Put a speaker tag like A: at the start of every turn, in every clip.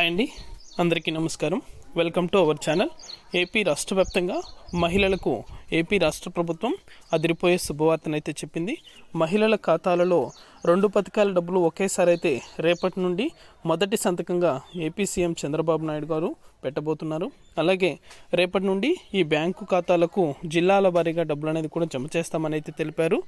A: Hi అండి. అందరికీ నమస్కారం. Welcome to our channel. AP రాష్ట్ర వ్యాప్తంగా మహిళలకు ఏపీ రాష్ట్ర ప్రభుత్వం అదిరిపోయే శుభవార్తనైతే చెప్పింది. మహిళల ఖాతాలలో రెండు పథకాల డబ్బులు ఒకేసారి అయితే రేపటి నుండి మొదటి సంతకంగా ఏపీ సీఎం చంద్రబాబు నాయుడు గారు పెట్టబోతున్నారు. అలాగే రేపటి నుండి ఈ బ్యాంకు ఖాతాలకు జిల్లాల వారీగా డబ్బులు అనేది కూడా జమ చేస్తామని అయితే తెలిపారు.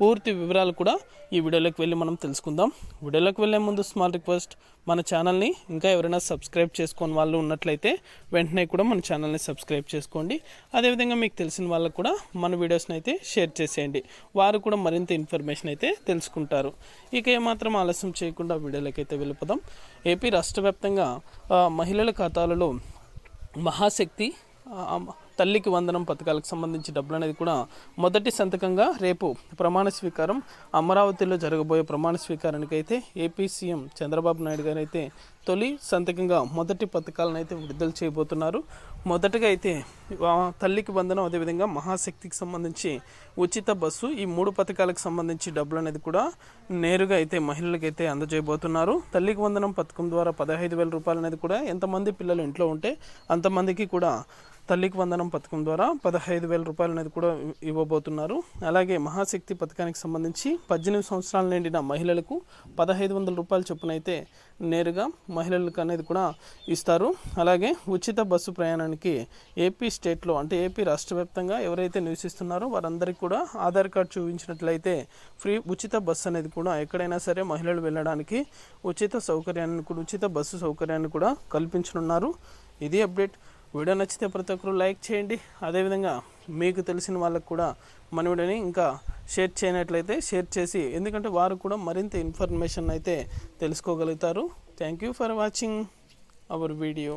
A: పూర్తి వివరాలు కూడా ఈ వీడియోలోకి వెళ్ళి మనం తెలుసుకుందాం. వీడియోలోకి వెళ్ళే ముందు స్మాల్ రిక్వెస్ట్ మన ఛానల్ని ఇంకా ఎవరైనా సబ్స్క్రైబ్ చేసుకొని వాళ్ళు ఉన్నట్లయితే వెంటనే కూడా మన ఛానల్ని సబ్స్క్రైబ్ చేసుకోండి. అదే అదేవిధంగా మీకు తెలిసిన వాళ్ళకు కూడా మన వీడియోస్ని అయితే షేర్ చేసేయండి. వారు కూడా మరింత ఇన్ఫర్మేషన్ అయితే తెలుసుకుంటారు. ఇక ఏమాత్రం ఆలస్యం చేయకుండా వీడియోలకైతే వెళ్ళిపోదాం. ఏపీ రాష్ట్ర వ్యాప్తంగా మహిళల ఖాతాలలో మహాశక్తి తల్లికి వందనం పథకాలకు సంబంధించి డబ్బులు అనేది కూడా మొదటి సంతకంగా రేపు ప్రమాణ స్వీకారం అమరావతిలో జరగబోయే ప్రమాణ స్వీకారానికి అయితే ఏపీ సీఎం చంద్రబాబు నాయుడు గారు అయితే తొలి సంతకంగా మొదటి పథకాలను అయితే విడుదల చేయబోతున్నారు. మొదటగా అయితే తల్లికి వందనం అదేవిధంగా మహాశక్తికి సంబంధించి ఉచిత బస్సు ఈ మూడు పథకాలకు సంబంధించి డబ్బులు అనేది కూడా నేరుగా అయితే మహిళలకైతే అందజేయబోతున్నారు. తల్లికి వందనం పథకం ద్వారా పదహైదు వేల రూపాయలు అనేది కూడా ఎంతమంది పిల్లలు ఇంట్లో ఉంటే అంతమందికి కూడా తల్లికి వందనం పథకం ద్వారా పదహైదు వేల రూపాయలు అనేది కూడా ఇవ్వబోతున్నారు. అలాగే మహాశక్తి పథకానికి సంబంధించి పద్దెనిమిది సంవత్సరాలు నిండిన మహిళలకు పదహైదు వందల రూపాయలు చొప్పున అయితే నేరుగా మహిళలకు అనేది కూడా ఇస్తారు. అలాగే ఉచిత బస్సు ప్రయాణానికి ఏపీ స్టేట్లో అంటే ఏపీ రాష్ట్ర వ్యాప్తంగా ఎవరైతే నివసిస్తున్నారో వారందరికీ కూడా ఆధార్ కార్డు చూపించినట్లయితే ఫ్రీ ఉచిత బస్సు అనేది కూడా ఎక్కడైనా సరే మహిళలు వెళ్ళడానికి ఉచిత సౌకర్యాన్ని కూడా ఉచిత బస్సు సౌకర్యాన్ని కూడా కల్పించనున్నారు. ఇది అప్డేట్. వీడియో నచ్చితే ప్రతి ఒక్కరు లైక్ చేయండి. అదేవిధంగా మీకు తెలిసిన వాళ్ళకు కూడా మన వీడియోని ఇంకా షేర్ చేయనట్లయితే షేర్ చేసి ఎందుకంటే వారు కూడా మరింత ఇన్ఫర్మేషన్ అయితే తెలుసుకోగలుగుతారు. Thank you for watching our video.